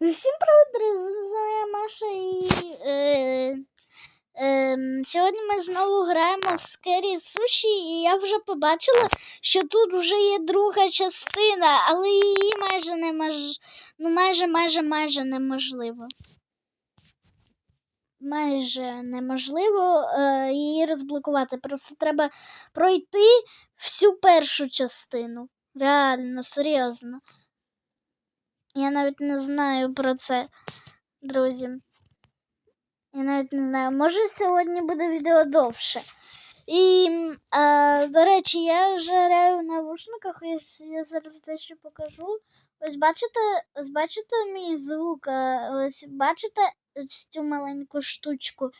Всім привіт! З вами Маша і е, е, сьогодні ми знову граємо в Скері Суші, і я вже побачила, що тут вже є друга частина, але її майже немож... ну, майже, майже, майже неможливо. Майже неможливо е, її розблокувати. Просто треба пройти всю першу частину. Реально, серйозно. Я навіть не знаю про це, друзі. Я навіть не знаю. Може сьогодні буде відео довше. І, а, до речі, я вже граю в навушниках, ось я зараз дещо покажу. Ось бачите, ось бачите мій звук, ось бачите ось цю маленьку штучку.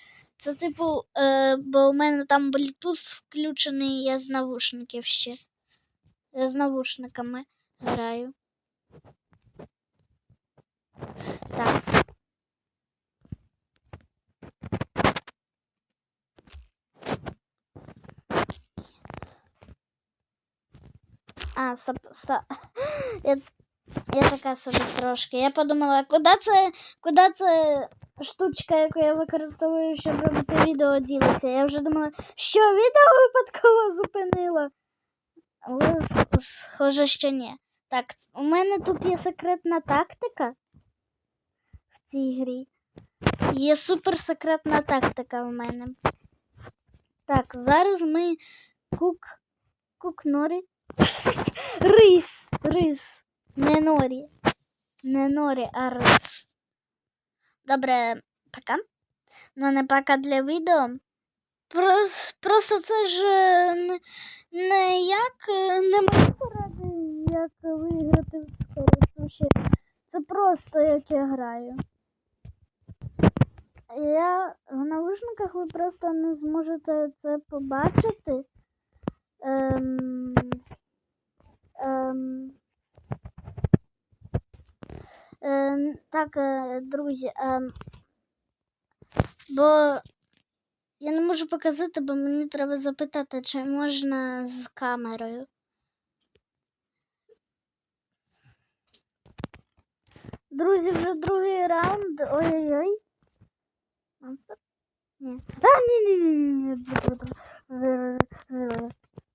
Це типу, е, бо у мене там Bluetooth включений, я з навушників ще. Я з навушниками граю. Так. А, стоп, стоп. Я, я така собі трошки. Я подумала, куди це, куди це штучка, яку я використовую, щоб робити відео ділася. Я вже думала, що відео випадково зупинила. Але схоже, що ні. Так, у мене тут є секретна тактика в цій грі. Є суперсекретна тактика в мене. Так, зараз ми кук. Кук норі. Рис. Рис. Не норі. Не норі, а рис. Добре, пока. Ну, не пока для відео. Прос, просто це ж не, не як е, не мої поради, як виграти в скорі. Це просто як я граю. Я в навушниках ви просто не зможете це побачити. Ем, ем, ем, так, е, друзі, ем, бо я не можу показати, бо мені треба запитати, чи можна з камерою. Друзі, вже другий раунд. Ой-ой-ой. Монстр? Ні. А, ні, ні, ні, ні.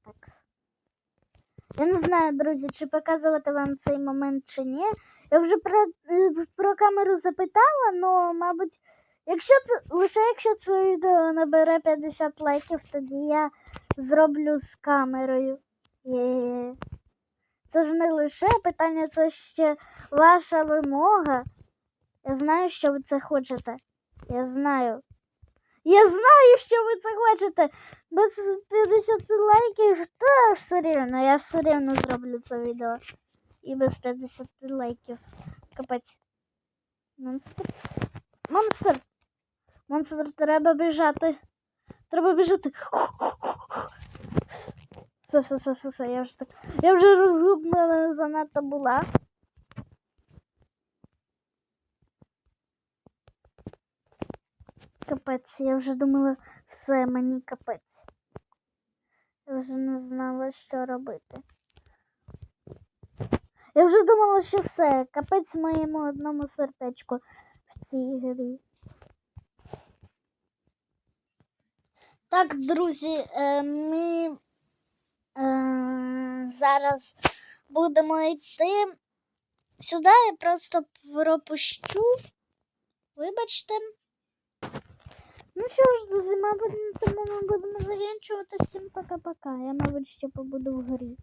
Так. Я не знаю, друзі, чи показувати вам цей момент чи ні. Я вже про, е, про камеру запитала, але, мабуть, якщо це лише якщо це відео набере 50 лайків, тоді я зроблю з камерою. Є. Це ж не лише питання, це ще ваша вимога. Я знаю, що ви це хочете. Я знаю. Я знаю, що ви це хочете. Без 50 лайків, та все рівно, я все рівно зроблю це відео. І без 50 лайків. Капець. Монстр. Монстр. Монстр, треба біжати. Треба біжати. Все, все, все, все, все, я вже так. Я вже розгублена занадто була. Капець, я вже думала, все, мені капець. Я вже не знала, що робити. Я вже думала, що все, капець моєму одному сердечку в цій грі. Так, друзі, е, ми е, зараз будемо йти сюди, я просто пропущу. Вибачте. Ну що ж, друзі, мабуть, на цьому ми будемо закінчувати. Всім пока-пока. Я, мабуть, ще побуду в грі.